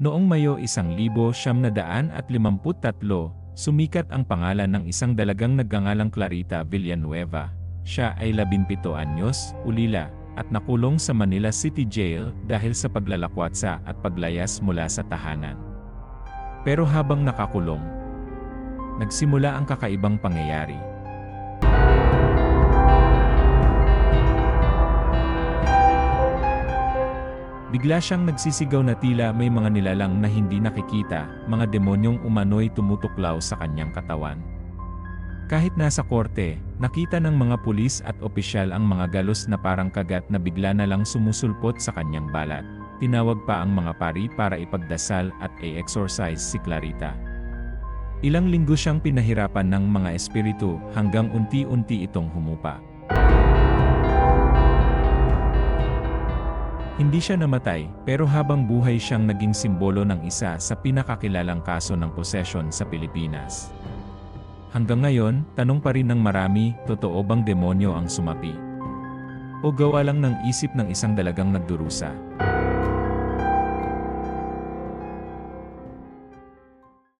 Noong Mayo 1953, sumikat ang pangalan ng isang dalagang nagngangalang Clarita Villanueva. Siya ay 17 anyos, ulila, at nakulong sa Manila City Jail dahil sa paglalakwatsa at paglayas mula sa tahanan. Pero habang nakakulong, nagsimula ang kakaibang pangyayari. Bigla siyang nagsisigaw na tila may mga nilalang na hindi nakikita, mga demonyong umano'y tumutuklaw sa kanyang katawan. Kahit nasa korte, nakita ng mga pulis at opisyal ang mga galos na parang kagat na bigla na lang sumusulpot sa kanyang balat. Tinawag pa ang mga pari para ipagdasal at i-exorcise si Clarita. Ilang linggo siyang pinahirapan ng mga espiritu hanggang unti-unti itong humupa. Hindi siya namatay, pero habang buhay siyang naging simbolo ng isa sa pinakakilalang kaso ng possession sa Pilipinas. Hanggang ngayon, tanong pa rin ng marami, totoo bang demonyo ang sumapi? O gawa lang ng isip ng isang dalagang nagdurusa?